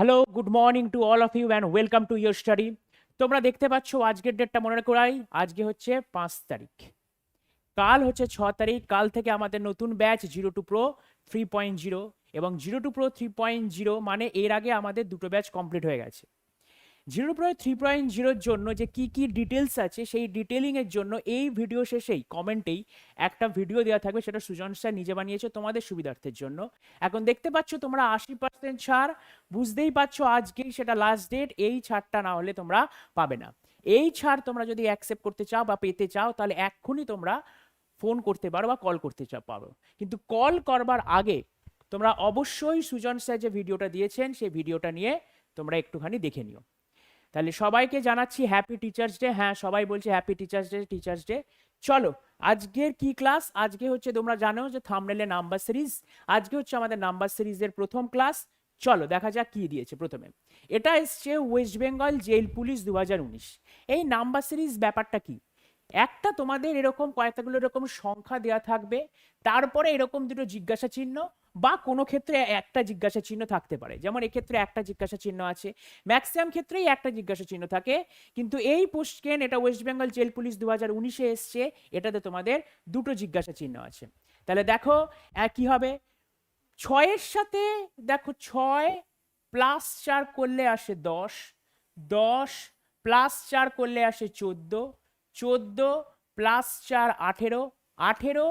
Hello good morning to all of you and welcome to your study তোমরা দেখতে পাচ্ছ আজকের ডেটটা মনে করাই। আজকে হচ্ছে পাঁচ তারিখ। কাল হচ্ছে ছ তারিখ। কাল থেকে আমাদের নতুন batch zero two pro three point zero এবং zero two pro three point zero মানে এর আগে আমাদের দুটো ব্যাচ কমপ্লিট হয়ে গেছে। জিরো প্রো থ্রি পয়েন্ট জিরোর জন্য যে কি কি ডিটেলস আছে, সেই ডিটেলিংয়ের জন্য এই ভিডিও শেষেই কমেন্টেই একটা ভিডিও দেওয়া থাকবে, সেটা সুজন স্যার নিজে বানিয়েছে তোমাদের সুবিধার্থের জন্য। এখন দেখতে পাচ্ছ তোমরা আশি পার্সেন্ট ছাড়, বুঝতেই পারছ আজকেই সেটা লাস্ট ডেট এই ছাড়টা না হলে তোমরা পাবে না। এই ছাড় তোমরা যদি অ্যাকসেপ্ট করতে চাও বা পেতে চাও, তাহলে এক্ষুনি তোমরা ফোন করতে পারো বা কল করতে চাও পারো। কিন্তু কল করবার আগে তোমরা অবশ্যই সুজন স্যার যে ভিডিওটা দিয়েছেন, সেই ভিডিওটা নিয়ে তোমরা একটুখানি দেখে নিও। তাহলে সবাইকে জানাচ্ছি হ্যাপি টিচার্স ডে হ্যাঁ সবাই বলছে happy teachers day teachers day চলো, আজকের কি ক্লাস আজকে হচ্ছে তোমরা জানো যে থামনেলে নাম্বার সিরিজ আজকে হচ্ছে আমাদের নাম্বার সিরিজের প্রথম ক্লাস চলো, দেখা যাক কি দিয়েছে প্রথমে। এটা এসছে ওয়েস্ট বেঙ্গল জেল পুলিশ দু হাজার উনিশ। এই নাম্বার সিরিজ ব্যাপারটা কি? একটা তোমাদের এরকম কয়েকটাগুলো এরকম সংখ্যা দেওয়া থাকবে, তারপরে এরকম দুটো জিজ্ঞাসা চিহ্ন বা কোনো ক্ষেত্রে একটা জিজ্ঞাসা চিহ্ন থাকতে পারে। যেমন এক্ষেত্রে একটা জিজ্ঞাসা চিহ্ন আছে, ম্যাক্সিমাম ক্ষেত্রেই একটা জিজ্ঞাসা চিহ্ন থাকে। কিন্তু এই পোস্টকেন, এটা ওয়েস্ট বেঙ্গল জেল পুলিশ দু হাজার উনিশে এসছে, এটাতে তোমাদের দুটো জিজ্ঞাসা চিহ্ন আছে। তাহলে দেখো কি হবে? ছয়ের সাথে দেখো, ছয় প্লাস চার করলে আসে দশ দশ প্লাস চার করলে আসে চোদ্দ চোদ্দ প্লাস চার আঠেরো আঠেরো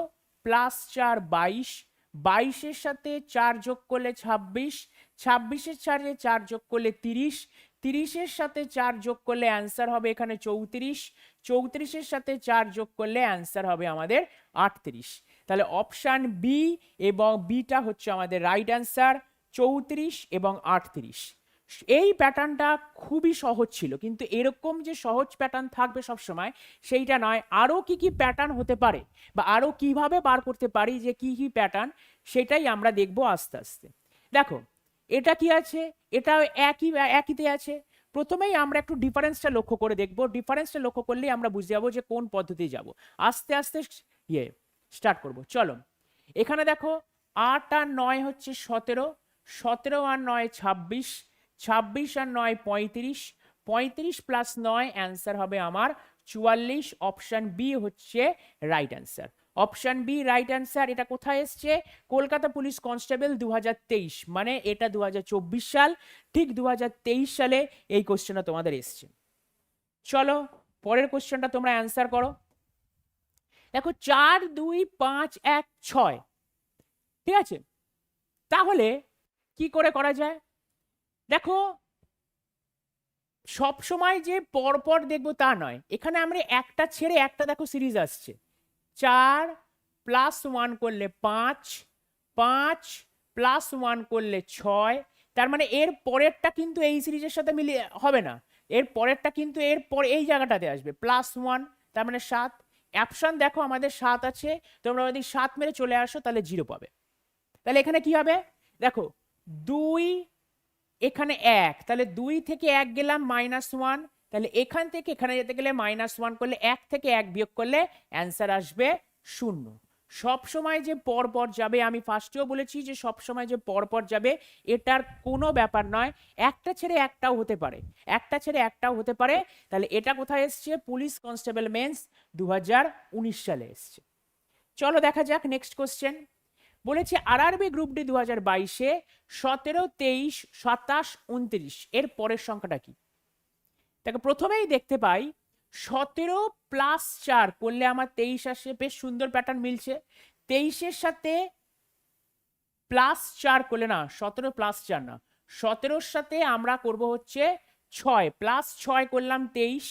প্লাস চার বাইশ বাইশের সাথে চার যোগ করলে ছাব্বিশ, ছাব্বিশের সাথে চার যোগ করলে তিরিশ, তিরিশের সাথে চার যোগ করলে অ্যান্সার হবে এখানে চৌত্রিশ, চৌত্রিশের সাথে চার যোগ করলে অ্যান্সার হবে আমাদের আটত্রিশ। তাহলে অপশান বি এবং বিটা হচ্ছে আমাদের রাইট অ্যান্সার চৌত্রিশ এবং আটত্রিশ। এই প্যাটার্নটা খুবই সহজ ছিল, কিন্তু এরকম যে সহজ প্যাটার্ন থাকবে সব সময় সেইটা নয়। আরও কি কি প্যাটার্ন হতে পারে বা আরও কীভাবে বার করতে পারি যে কি কি প্যাটার্ন, সেটাই আমরা দেখব আস্তে আস্তে। দেখো, এটা কি আছে? এটা একই, একইতে আছে। প্রথমেই আমরা একটু ডিফারেন্সটা লক্ষ্য করে দেখব। ডিফারেন্সটা লক্ষ্য করলেই আমরা বুঝে যাব যে কোন পদ্ধতি যাব। আস্তে আস্তে ইয়ে স্টার্ট করব। চলো, এখানে দেখো, আট আর নয় হচ্ছে সতেরো। সতেরো আর নয় ছাব্বিশ। ছাব্বিশ আর নয়, পঁয়ত্রিশ। পঁয়ত্রিশ প্লাস নয় অ্যান্সার হবে আমার চুয়াল্লিশ। অপশান বি হচ্ছে right answer option B right answer এটা কোথায় এসছে? কলকাতা পুলিশ কনস্টেবল দু হাজার তেইশ মানে এটা দু হাজার চব্বিশ সাল, ঠিক দু হাজার তেইশ সালে এই কোশ্চেনটা তোমাদের এসছে। চলো, পরের কোশ্চেনটা তোমরা অ্যান্সার করো। দেখো, চার, দুই, পাঁচ, এক, ছয়, ঠিক আছে? তাহলে কি করে করা যায়? দেখো, সব সময় যে পরপর দেখব তা নয়। এখানে আমরা একটা ছেড়ে একটা দেখো সিরিজ আসছে। চার প্লাস ওয়ান করলে পাঁচ পাঁচ প্লাস ওয়ান করলে ছয়, তার মানে এর পরেরটা কিন্তু এই সিরিজের সাথে মিলিয়ে হবে না। এর পরেরটা কিন্তু এর পর এই জায়গাটাতে আসবে, প্লাস ওয়ান, তার মানে সাত। অ্যাপশন দেখো, আমাদের সাত আছে। তোমরা যদি সাত মেরে চলে আসো, তাহলে জিরো পাবে। তাহলে এখানে কি হবে? দেখো, দুই এখানে এক, তাহলে দুই থেকে এক গেলাম মাইনাস ওয়ান তাহলে এখান থেকে এখানে যেতে গেলে মাইনাস ওয়ান করলে এক থেকে এক বিয়োগ করলে অ্যান্সার আসবে শূন্য। সব সময় যে পর পর যাবে, আমি ফার্স্টেও বলেছি যে সব সময় যে পর পর যাবে, এটার কোনো ব্যাপার নয়। একটা ছেড়ে একটাও হতে পারে। একটা ছেড়ে একটাও হতে পারে। তাহলে এটা কোথায় এসছে? পুলিশ কনস্টেবল মেন্স দু হাজার উনিশ সালে এসছে। চলো দেখা যাক নেক্সট কোশ্চেন বলেছে আরআরবি গ্রুপ ডি দু হাজার বাইশে সতেরো, তেইশ, সাতাশ, উনত্রিশ। এর পরের সংখ্যাটা কি? দেখো, প্রথমেই দেখতে পাই, সতেরো প্লাস চার, করলে আমার তেইশ আসে, বেশ সুন্দর প্যাটার্ন মিলছে। তেইশের সাথে প্লাস চার করলে না, সতেরো প্লাস চার না। সতেরোর সাথে আমরা করব হচ্ছে ছয় প্লাস ছয় করলাম তেইশ।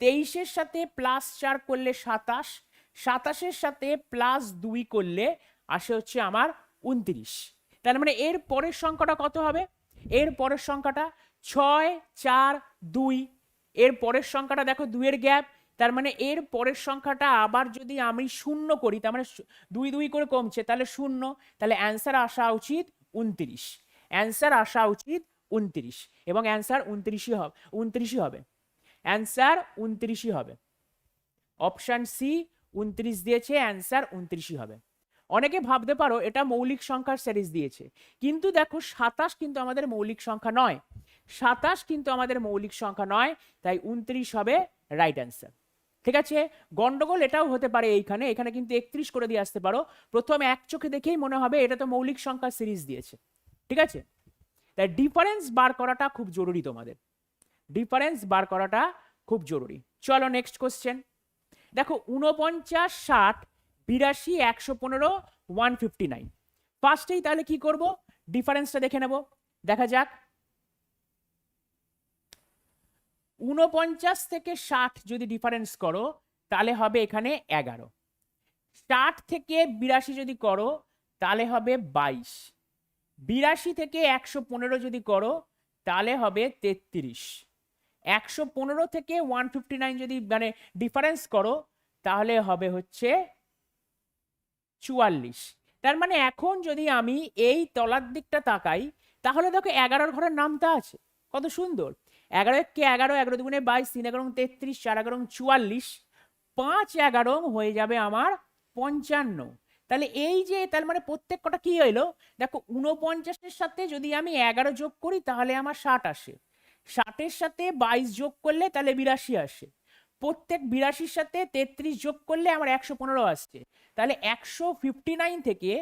তেইশের সাথে প্লাস চার করলে সাতাশ। সাতাশের সাথে প্লাস দুই করলে আসে হচ্ছে আমার উনত্রিশ। তার মানে এর পরের সংখ্যাটা কত হবে? এর পরের সংখ্যাটা ছয়, চার, দুই। এর পরের সংখ্যাটা দেখো দুইয়ের গ্যাপ। তার মানে এর পরের সংখ্যাটা আবার যদি আমি শূন্য করি, তার মানে দুই দুই করে কমছে, তাহলে শূন্য। তাহলে অ্যান্সার আসা উচিত উনত্রিশ। অ্যান্সার আসা উচিত উনত্রিশ। এবং অ্যান্সার উনত্রিশই হবে উনত্রিশই হবে। অ্যান্সার উনত্রিশই হবে। অপশান সি উনত্রিশ দিয়েছে, অ্যান্সার উনত্রিশই হবে। অনেকে ভাবতে পারো এটা মৌলিক সংখ্যার সিরিজ দিয়েছে। কিন্তু দেখো সাতাশ কিন্তু আমাদের মৌলিক সংখ্যা নয়। সাতাশ কিন্তু আমাদের মৌলিক সংখ্যা নয়, তাই উনত্রিশ হবে রাইট অ্যান্সার ঠিক আছে? গন্ডগোল এটাও হতে পারে এইখানে, এখানে কিন্তু একত্রিশ করে দিয়ে আসতে পারো। প্রথম এক চোখে দেখেই মনে হবে এটা তো মৌলিক সংখ্যা সিরিজ দিয়েছে। ঠিক আছে? তাই ডিফারেন্স বার করাটা খুব জরুরি তোমাদের। ডিফারেন্স বার করাটা খুব জরুরি। চলো নেক্সট কোশ্চেন দেখো উনপঞ্চাশ ষাট বিরাশি, একশো পনেরো ওয়ান ফিফটি নাইন ফার্স্টেই তাহলে কি করব? ডিফারেন্সটা দেখে নেব। দেখা যাক। উনপঞ্চাশ থেকে ষাট যদি ডিফারেন্স করো, তাহলে হবে এখানে এগারো। ষাট থেকে বিরাশি যদি করো, তাহলে হবে বাইশ। বিরাশি থেকে একশো পনেরো যদি করো, তাহলে হবে তেত্রিশ। একশো পনেরো থেকে ওয়ান ফিফটি নাইন যদি মানে ডিফারেন্স করো, তাহলে হবে হচ্ছে চুয়াল্লিশ। তার মানে এখন যদি আমি এই তলার দিকটা তাকাই, তাহলে দেখো এগারোর ঘরের নামটা আছে। কত সুন্দর। এগারো কে এগারো এগারো দুগুণে বাইশ, তিন এগারো তেত্রিশ, চার এগারো চুয়াল্লিশ, পাঁচ এগারো হয়ে যাবে আমার পঞ্চান্ন। তাহলে এই যে তার মানে প্রত্যেক কটা কি হইল? দেখো উনপঞ্চাশের সাথে যদি আমি এগারো যোগ করি, তাহলে আমার ষাট আসে। ষাটের সাথে বাইশ যোগ করলে তাহলে বিরাশি আসে। প্রত্যেক বিরাশির সাথে তেত্রিশ যোগ করলে আমার একশো পনেরো আসছে। তাহলে একশো ফিফটি নাইন থেকে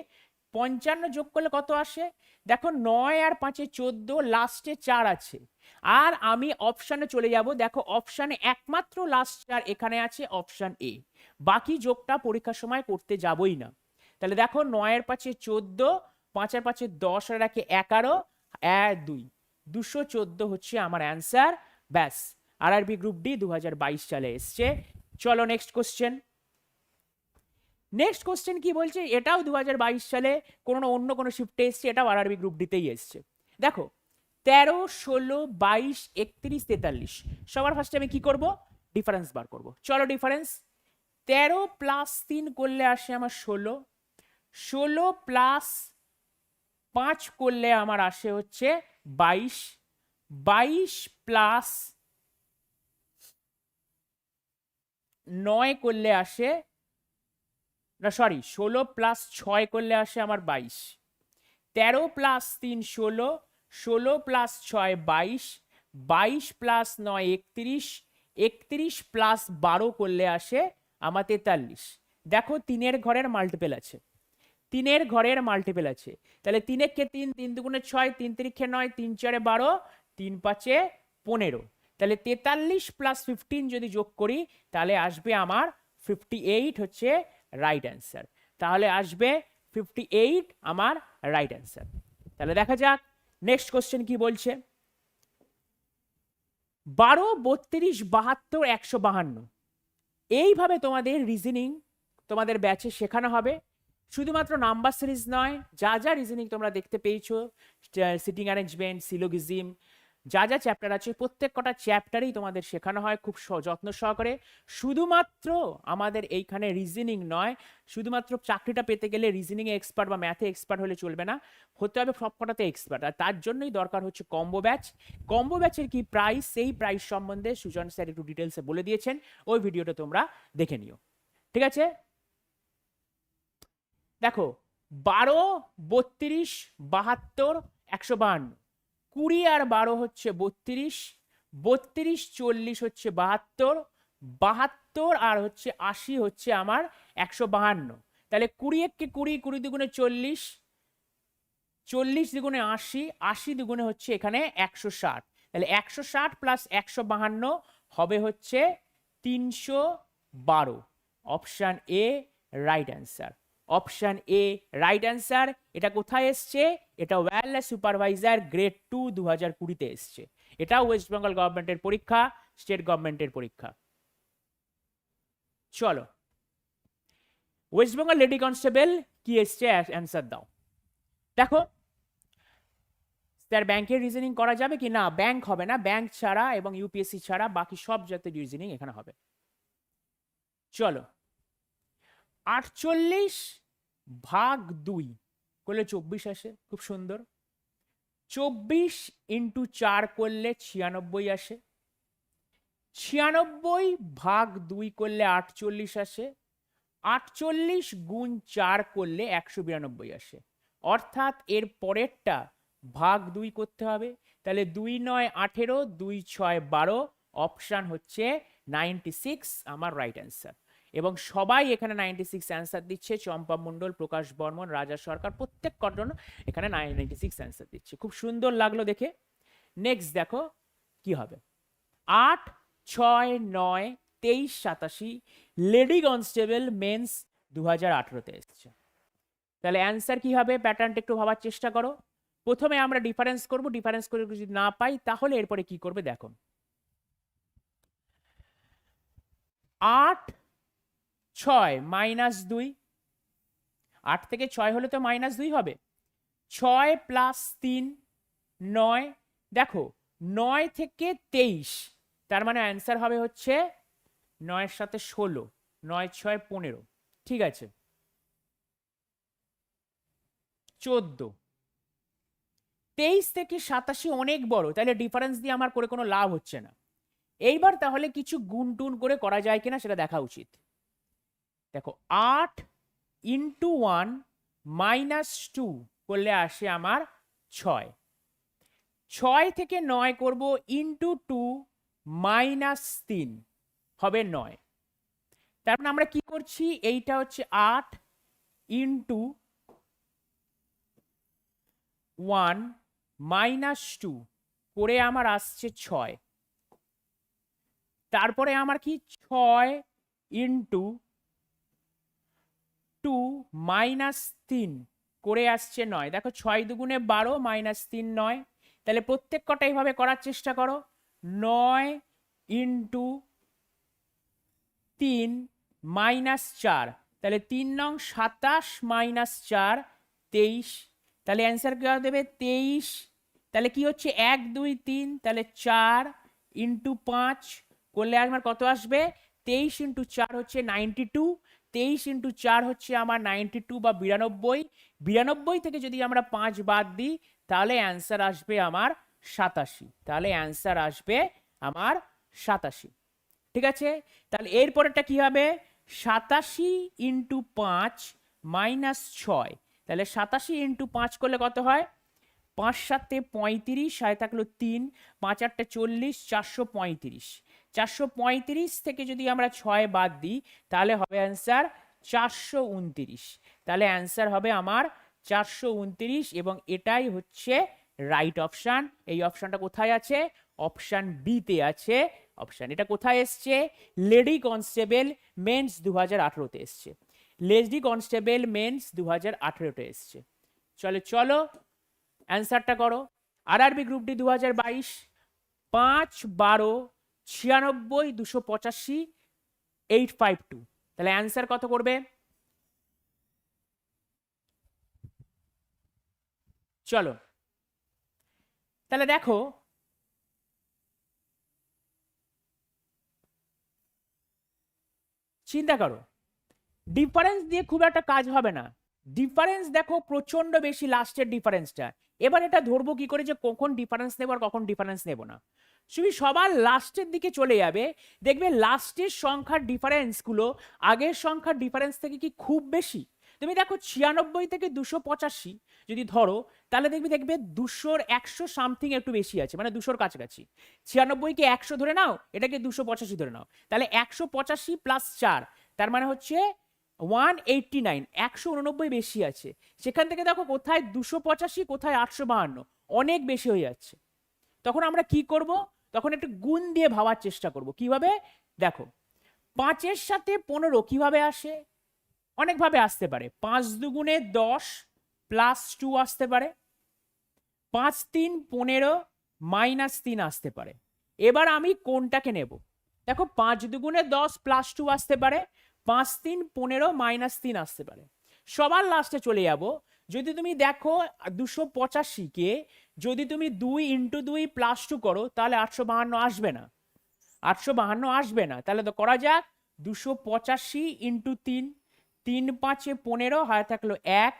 পঞ্চান্ন যোগ করলে কত আসে? দেখো নয় আর পাঁচে চোদ্দ লাস্টে চার আছে। আর আমি অপশানে চলে যাব, দেখো অপশানে একমাত্র লাস্ট চার এখানে আছে অপশান এ বাকি যোগটা পরীক্ষার সময় করতে যাবই না। তাহলে দেখো নয়ের পাঁচে চোদ্দ পাঁচের পাঁচে দশ, আর রাখে এগারো, এক, দুই। দুশো চোদ্দ হচ্ছে আমার অ্যান্সার ব্যাস। আরআরবি গ্রুপ ডি দু হাজার বাইশ সালে এসছে। চলো নেক্সট কোশ্চেন নেক্সট কোশ্চেন কি বলছে? এটাও দু হাজার বাইশ সালে, কোনো অন্য কোনো শিফটে এসছে, এটাও আরআরবি গ্রুপ ডিতেই এসছে। দেখো, তেরো, ষোলো, বাইশ, একত্রিশ, তেতাল্লিশ, সবার ফার্স্টে আমি কি করব? ডিফারেন্স বার করব। চলো ডিফারেন্স তেরো প্লাস তিন করলে আসে আমার ষোলো। ষোলো প্লাস পাঁচ করলে আমার আসে হচ্ছে বাইশ। বাইশ প্লাস নয় করলে আসে, না সরি ষোলো প্লাস ছয় করলে আসে আমার বাইশ। তেরো প্লাস তিন ষোলো ষোলো প্লাস ছয় বাইশ বাইশ প্লাস নয় একত্রিশ একত্রিশ প্লাস বারো করলে আসে আমার তেতাল্লিশ। দেখো তিনের ঘরের মাল্টিপেল আছে। তিনের ঘরের মাল্টিপেল আছে। তাহলে তিনেরকে তিন তিন দুগুণে ছয়, তিন তিরিখে নয়, তিন চারে বারো, তিন পাঁচে পনেরো। তাহলে তেতাল্লিশ প্লাস ফিফটিন যদি যোগ করি, তাহলে আসবে আমার ফিফটি এইট হচ্ছে রাইট অ্যান্সার তাহলে আসবে ফিফটি এইট আমার রাইট অ্যান্সার তাহলে দেখা যাক নেক্সট কোশ্চেন কি বলছে? বারো, বত্রিশ, বাহাত্তর, একশো বাহান্ন। এইভাবে তোমাদের রিজনিং তোমাদের ব্যাচে শেখানো হবে। শুধুমাত্র নাম্বার সিরিজ নয়, যা যা রিজনিং তোমরা দেখতে পেয়েছ সিটিং অ্যারেঞ্জমেন্ট সিলোগিজিম যা যা চ্যাপ্টার আছে, প্রত্যেক কটা চ্যাপ্টারেই তোমাদের শেখানো হয় খুব যত্ন সহকারে। শুধুমাত্র আমাদের এইখানে রিজনিং নয়, শুধুমাত্র চাকরিটা পেতে গেলে রিজনিংয়ে এক্সপার্ট বা ম্যাথে এক্সপার্ট হলে চলবে না, হতে হবে সব কটাতে এক্সপার্ট আর তার জন্যই দরকার হচ্ছে কম্বো ব্যাচ কম্বো ব্যাচের কি প্রাইস সেই প্রাইস সম্বন্ধে সুজন স্যার একটু ডিটেলসে বলে দিয়েছেন, ওই ভিডিওটা তোমরা দেখে নিও। ঠিক আছে? দেখো, বারো, বত্রিশ, বাহাত্তর, একশো বাহান্ন। কুড়ি আর বারো হচ্ছে বত্রিশ বত্রিশ, চল্লিশ হচ্ছে বাহাত্তর বাহাত্তর আর হচ্ছে আশি হচ্ছে আমার একশো বাহান্ন। তাহলে কুড়ি এককে কুড়ি কুড়ি দুগুণে চল্লিশ চল্লিশ দুগুণে আশি আশি দুগুণে হচ্ছে এখানে একশো ষাট। তাহলে একশো ষাট প্লাস একশো বাহান্ন হবে হচ্ছে তিনশো বারো। Option A right answer option A right answer এটা কোথায় এসছে? এটা ওয়্যারলেস সুপারভাইজার গ্রেড টু দু হাজার কুড়িতে এসছে। এটাও ওয়েস্ট বেঙ্গল গভর্নমেন্টের পরীক্ষা স্টেট গভর্নমেন্টের পরীক্ষা। চলো। ওয়েস্ট বেঙ্গল লেডি কনস্টেবল কি এসছে? অ্যান্সার দাও। দেখো স্যার ব্যাংকের রিজনিং করা যাবে কি না? ব্যাংক হবে না। ব্যাংক ছাড়া এবং ইউপিএসসি ছাড়া বাকি সব জাতীয় রিজনিং এখানে হবে। চলো। আটচল্লিশ ভাগ দুই, করলে চব্বিশ আসে, খুব সুন্দর। চব্বিশ ইন্টু চার করলে ছিয়ানব্বই আসে। ছিয়ানব্বই ভাগ দুই করলে আটচল্লিশ আসে। আটচল্লিশ গুণ চার করলে একশো বিরানব্বই আসে। অর্থাৎ এর পরেরটা ভাগ দুই করতে হবে। তাহলে দুই নয় আঠেরো, দুই ছয় বারো, অপশান হচ্ছে নাইনটি সিক্স, আমার রাইট অ্যান্সার এবং সবাই এখানে নাইনটি সিক্স অ্যান্সার দিচ্ছে। চম্পা মণ্ডল, প্রকাশ বর্মন, রাজা সরকার, প্রত্যেক কজন এখানে নাইনটি সিক্স অ্যান্সার দিচ্ছে। খুব সুন্দর লাগল দেখে। নেক্সট দেখো, কি হবে? আট, ছয়, নয়, তেইশ, সাতাশি, লেডি কনস্টেবল মেন্স দু হাজার আঠেরোতে এসছে। তাহলে অ্যান্সার কি হবে? প্যাটার্নটা একটু ভাবার চেষ্টা করো। প্রথমে আমরা ডিফারেন্স করব। ডিফারেন্স করে যদি না পাই, তাহলে এরপরে কি করবে? দেখো। আট ছয় মাইনাস দুই। আট থেকে ছয় হলে তো মাইনাস দুই হবে। ছয় প্লাস তিন, নয়। দেখো, নয় থেকে তেইশ, তার মানে অ্যান্সার হবে হচ্ছে নয়ের সাথে ষোলো, নয়, ছয়, পনেরো। ঠিক আছে? চোদ্দ। তেইশ থেকে সাতাশি অনেক বড়, তাহলে ডিফারেন্স দিয়ে আমার করে কোনো লাভ হচ্ছে না। এইবার তাহলে কিছু গুণ টুন করে করা যায় কিনা সেটা দেখা উচিত। দেখো, আট ইন্টু ওয়ান মাইনাস টু করলে আসে আমার ছয়। ছয় থেকে নয় করব ইন্টু টু মাইনাস তিন, হবে নয়। তার মানে আমরা কি করছি? এইটা হচ্ছে আট ইন্টু ওয়ান মাইনাস টু করে আমার আসছে ছয়। তারপরে আমার কি? ছয় ইন্টু টু মাইনাস তিন করে আসছে নয়। দেখো ছয় দুগুণে বারো মাইনাস তিন নয়। তাহলে প্রত্যেক কটা এইভাবে করার চেষ্টা করো। নয় ইন্টু তিন মাইনাস চার। তাহলে তিন নং সাতাশ মাইনাস চার, তেইশ। তাহলে অ্যান্সার কী দেবে? তেইশ। তাহলে কি হচ্ছে? এক, দুই, তিন। তাহলে চার ইন্টু পাঁচ। করলে আমার কত আসবে? তেইশ ইন্টু চার হচ্ছে নাইনটি টু। তেইশ ইন্টু চার হচ্ছে আমার নাইনটি টু বা বিরানব্বই। বিরানব্বই থেকে যদি আমরা পাঁচ বাদ দিই, তাহলে অ্যান্সার আসবে আমার সাতাশি। তাহলে অ্যান্সার আসবে আমার সাতাশি। ঠিক আছে? তাহলে এরপরেরটা কি হবে? সাতাশি ইন্টু পাঁচ মাইনাস ছয়। তাহলে সাতাশি ইন্টু পাঁচ করলে কত হয়? পাঁচ সাতে পঁয়ত্রিশ, সাড়ে থাকল তিন, পাঁচ আটটা চল্লিশ, চারশো পঁয়ত্রিশ। চারশো পঁয়ত্রিশ থেকে যদি আমরা ছয় বাদ দিই, তাহলে হবে অ্যান্সার চারশো উনত্রিশ। তাহলে অ্যান্সার হবে আমার চারশো উনত্রিশ এবং এটাই হচ্ছে রাইট অপশান এই অপশানটা কোথায় আছে? অপশান বিতে আছে। অপশান এটা কোথায় এসছে? লেডি কনস্টেবল মেন্স দু হাজার আঠেরোতে এসছে। লেডি কনস্টেবল মেন্স দু হাজার আঠেরোতে এসছে। চলো চলো অ্যান্সারটা করো। আরআরবি গ্রুপ ডি দু হাজার বাইশ। পাঁচ বারো ছিয়ানব্বই, দুশো পঁচাশি এইট ফাইভ টু তাহলে অ্যান্সার কত করবে? চলো। তাহলে দেখো, চিন্তা করো ডিফারেন্স দিয়ে খুব একটা কাজ হবে না। ডিফারেন্স দেখো প্রচণ্ড বেশি লাস্টের ডিফারেন্সটা এবার এটা ধরবো কি করে যে কখন ডিফারেন্স নেব আর কখন ডিফারেন্স নেব না। তুমি সবার লাস্টের দিকে চলে যাবে। দেখবে লাস্টের সংখ্যার ডিফারেন্সগুলো আগের সংখ্যার ডিফারেন্স থেকে কি খুব বেশি? তুমি দেখো ছিয়ানব্বই থেকে দুশো পঁচাশি যদি ধরো, তাহলে দেখবি, দেখবে দুশোর একশো সামথিং একটু বেশি আছে মানে দুশোর কাছাকাছি। ছিয়ানব্বইকে একশো ধরে নাও, এটাকে দুশো পঁচাশি ধরে নাও। তাহলে একশো পঁচাশি প্লাস চার, তার মানে হচ্ছে ওয়ান এইটটি নাইন একশো উননব্বই বেশি আছে। সেখান থেকে দেখো কোথায় দুশো পঁচাশি, কোথায় আটশো বাহান্ন, অনেক বেশি হয়ে যাচ্ছে। তখন আমরা কি করব? তখন একটু গুণ দিয়ে ভাবার চেষ্টা করব। কীভাবে? দেখো, পাঁচের সাথে পনেরো কীভাবে আসে? অনেকভাবে আসতে পারে। পাঁচ দুগুণে দশ প্লাস টু আসতে পারে। পাঁচ তিন পনেরো মাইনাস তিন আসতে পারে। এবার আমি কোনটাকে নেব? দেখো, পাঁচ দুগুণে দশ প্লাস টু আসতে পারে। পাঁচ তিন পনেরো মাইনাস তিন আসতে পারে। সবার লাস্টে চলে যাব। যদি তুমি দেখো দুশো পঁচাশিকে, যদি তুমি দুই ইন্টু দুই প্লাস টু করো, তাহলে আটশো বাহান্ন আসবে না। আটশো বাহান্ন আসবে না। তাহলে তো করা যাক, দুশো পঁচাশি ইন্টু তিন তিন পাঁচে পনেরো, হাতে থাকল এক,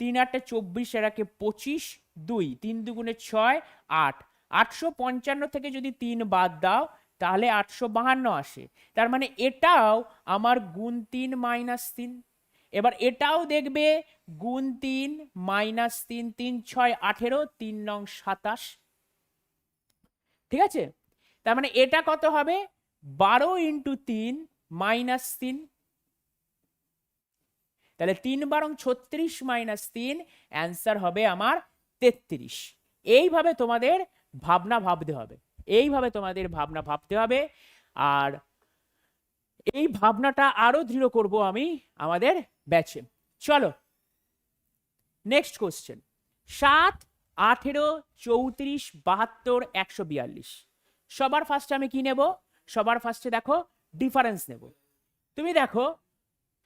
তিন আটে চব্বিশ এরাকে পঁচিশ, দুই, তিন দুগুণে ছয়, আট। আটশো পঞ্চান্ন থেকে যদি তিন বাদ দাও, তাহলে আটশো বাহান্ন আসে। তার মানে এটাও আমার গুণ তিন মাইনাস তিন। এবার এটাও দেখবে গুণ তিন, মাইনাস তিন তিন, ছয়, আঠেরো, তিন নং সাতাশ। ঠিক আছে? তার মানে এটা কত হবে? বারো ইন্টু তিন, মাইনাস তিন। তাহলে তিন বারং ছত্রিশ, মাইনাস তিন, অ্যান্সার হবে আমার তেত্রিশ। এইভাবে তোমাদের ভাবনা ভাবতে হবে। এইভাবে তোমাদের ভাবনা ভাবতে হবে। আর এই ভাবনাটা আরও দৃঢ় করব আমি আমাদের ব্যাচে চলো নেক্সট কোশ্চেন সাত, আঠেরো, চৌত্রিশ, বাহাত্তর, একশো বিয়াল্লিশ। সবার ফার্স্টে আমি কি নেব? সবার ফার্স্টে দেখো ডিফারেন্স নেব। তুমি দেখো,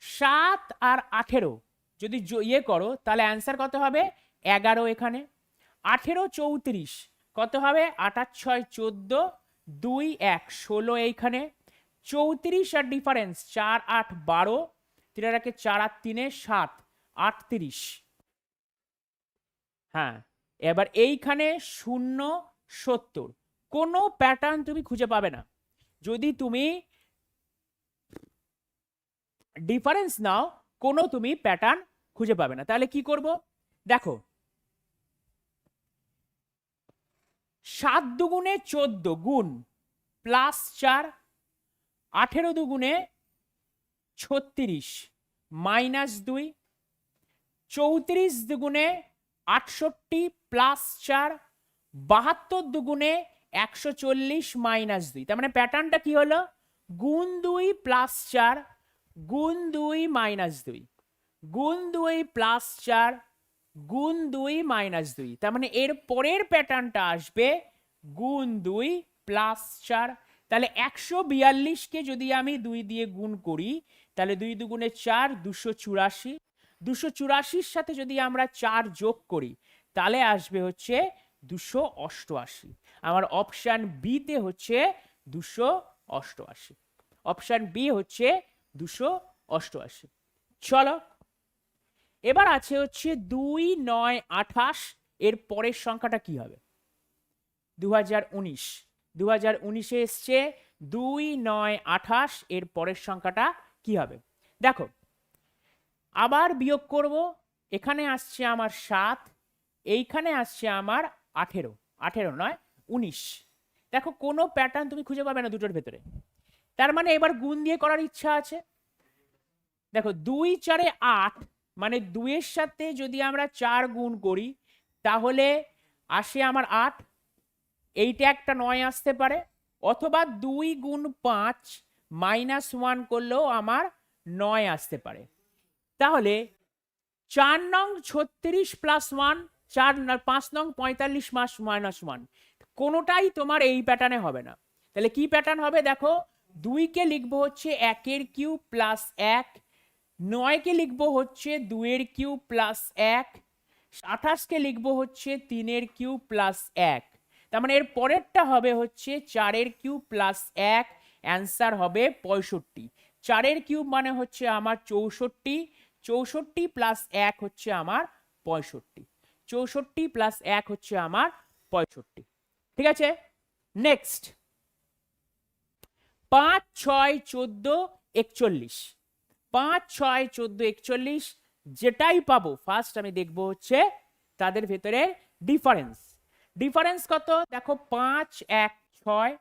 সাত আর আঠেরো যদি ইয়ে করো, তাহলে অ্যান্সার কত হবে? এগারো এখানে। আঠেরো, চৌত্রিশ কত হবে? আটার ছয়, চোদ্দ, দুই, এক, ষোলো এইখানে। চৌত্রিশ আর ডিফারেন্স চার আট বারো, তিন চার আট তিনে সাত আটত্রিশ হ্যাঁ এবার এইখানে শূন্য সত্তর। কোনো প্যাটার্ন তুমি খুঁজে পাবে না। যদি তুমি ডিফারেন্স নাও, কোনো তুমি প্যাটার্ন খুঁজে পাবে না। তাহলে কি করব? দেখো, সাত দুগুণে চোদ্দ গুণ প্লাস চার আঠেরো দুগুণে ছত্রিশ, মাইনাস দুই, চৌত্রিশ দুগুণে আটষট্টি প্লাস চার, বাহাত্তর দুগুণে একশো চল্লিশ মাইনাস দুই। তার মানে প্যাটার্নটা কি হলো? গুণ দুই প্লাস চার, গুণ দুই মাইনাস দুই, গুণ দুই প্লাস চার, গুণ দুই মাইনাস দুই। তার মানে এর পরের প্যাটার্নটা আসবে গুণ দুই প্লাস চার তাহলে একশো বিয়াল্লিশকে যদি আমি দুই দিয়ে গুণ করি, তাহলে দুই দুগুণে চার, দুশো চুরাশি। দুশো চুরাশির সাথে যদি আমরা চার যোগ করি, তাহলে আসবে হচ্ছে দুশো অষ্টআশি। আমার অপশান বিতে হচ্ছে দুশো অষ্টআশি। অপশান বি হচ্ছে দুশো অষ্টআশি। চলো, এবার আছে হচ্ছে দুই নয় আঠাশ, এর পরের সংখ্যাটা কি হবে? দু হাজার উনিশ। দু হাজার উনিশে এসছে দুই নয় আঠাশ, এর পরের সংখ্যাটা কি হবে? দেখো, আবার বিয়োগ করব, এখানে আসছে আমার সাত, এইখানে আসছে আমার আঠেরো আঠেরো নয়, উনিশ। দেখো, কোনো প্যাটার্ন তুমি খুঁজে পাবে না দুটোর ভেতরে। তার মানে এবার গুণ দিয়ে করার ইচ্ছা আছে। দেখো, দুই চারে আট মানে দুইয়ের সাথে যদি আমরা চার গুণ করি, তাহলে আসে আমার আট এইটা একটা নয় আসতে পারে, অথবা দুই গুণ পাঁচ মাইনাস ওয়ান করলেও আমার নয় আসতে পারে। তাহলে চার নং ছত্রিশ প্লাস ওয়ান, চার পাঁচ নং পঁয়তাল্লিশ মাস মাইনাস ওয়ান, কোনোটাই তোমার এই প্যাটার্নে হবে না। তাহলে কি প্যাটার্ন হবে দেখো দুইকে লিখব হচ্ছে একের কিউ প্লাস এক নয়কে লিখব হচ্ছে দুইয়ের কিউ প্লাস এক আঠাশকে লিখব হচ্ছে তিনের কিউ প্লাস এক। তার মানে এর পরেরটা হবে হচ্ছে চারের কিউব প্লাস এক, অ্যান্সার হবে পঁয়ষট্টি। চারের কিউব মানে হচ্ছে আমার চৌষট্টি চৌষট্টি প্লাস এক হচ্ছে আমার পঁয়ষট্টি। চৌষট্টি প্লাস এক হচ্ছে আমার পঁয়ষট্টি। ঠিক আছে? নেক্সট পাঁচ, ছয়, চোদ্দ, একচল্লিশ। পাঁচ, ছয়, চোদ্দ, একচল্লিশ যেটাই পাবো ফার্স্ট আমি দেখব হচ্ছে তাদের ভেতরে ডিফারেন্স ডিফারেন্স কত? দেখো পাঁচ, এক, ছয়।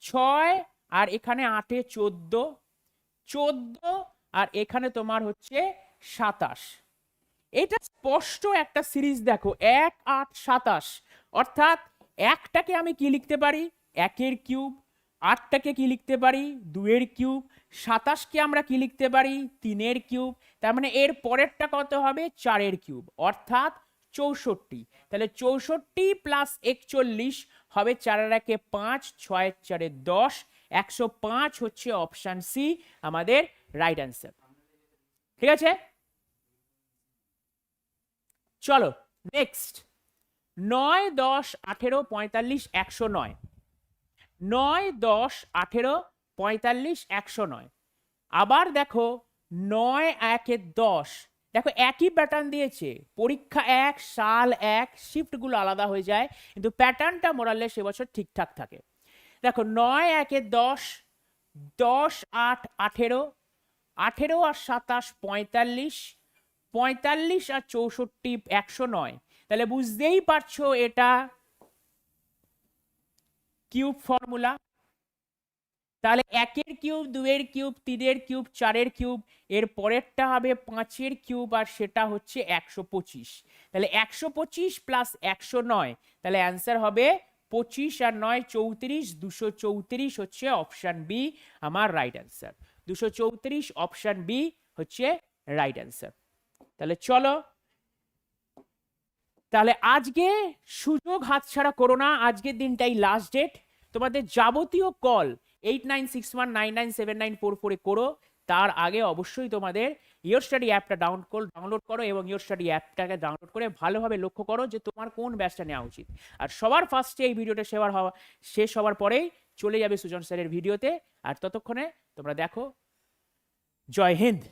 ছয় আর এখানে আটে চোদ্দ। চোদ্দ আর এখানে তোমার হচ্ছে সাতাশ। এটা স্পষ্ট একটা সিরিজ দেখো, এক, আট, সাতাশ। অর্থাৎ একটাকে আমি কি লিখতে পারি? একের কিউব। আটটাকে কি লিখতে পারি? দুয়ের কিউব। সাতাশকে আমরা কি লিখতে পারি? তিনের কিউব। তার মানে এর পরেরটা কত হবে? চারের কিউব। অর্থাৎ চৌষট্টি। তাহলে চৌষট্টি প্লাস একচল্লিশ হবে চারের একে পাঁচ ছয়ের চারে দশ, একশো পাঁচ হচ্ছে অপশান সি আমাদের রাইট অ্যান্সার ঠিক আছে? চলো নেক্সট নয়, দশ, আঠেরো, পঁয়তাল্লিশ, একশো নয়। নয়, দশ, আঠেরো, পঁয়তাল্লিশ, একশো নয়। আবার দেখো, নয়, একে দশ দেখো, একই প্যাটার্ন দিয়েছে। পরীক্ষা এক, সাল এক শিফটগুলো আলাদা হয়ে যায়, কিন্তু প্যাটার্নটা মোরালে সে বছর ঠিকঠাক থাকে। দেখো, নয়, একে দশ দশ, আট, আঠেরো আঠেরো আর সাতাশ, পঁয়তাল্লিশ পঁয়তাল্লিশ আর চৌষট্টি, একশো নয়। তাহলে বুঝতেই পারছ এটা কিউব ফর্মুলা তাহলে একের কিউব দুয়ের কিউব, তিনের কিউব, চারের কিউব, এর পরেরটা হবে পাঁচের কিউব আর সেটা হচ্ছে একশো পঁচিশ। তাহলে একশো পঁচিশ প্লাস একশো নয়, তাহলে অ্যান্সার হবে পঁচিশ আর নয় চৌত্রিশ, দুশো চৌত্রিশ হচ্ছে অপশান বি আমার রাইট অ্যান্সার দুশো চৌত্রিশ অপশান বি হচ্ছে রাইট অ্যান্সার তাহলে চলো, তাহলে আজকে সুযোগ হাতছাড়া করো না, আজকের দিনটাই লাস্ট ডেট তোমাদের যাবতীয় call eight nine six one nine nine seven nine four ফোরে করো। তার আগে অবশ্যই তোমাদের ইয়োর স্টাডি অ্যাপটা ডাউনলোড ডাউনলোড করো এবং ইয়োর স্টাডি অ্যাপটাকে ডাউনলোড করে ভালোভাবে লক্ষ্য করো যে তোমার কোন ব্যাচটা নেওয়া উচিত। আর সবার ফার্স্টে এই ভিডিওটা সেবার হওয়া শেষ হওয়ার পরেই চলে যাবে সুজন স্যারের ভিডিওতে। আর ততক্ষণে তোমরা দেখো। জয় হিন্দ!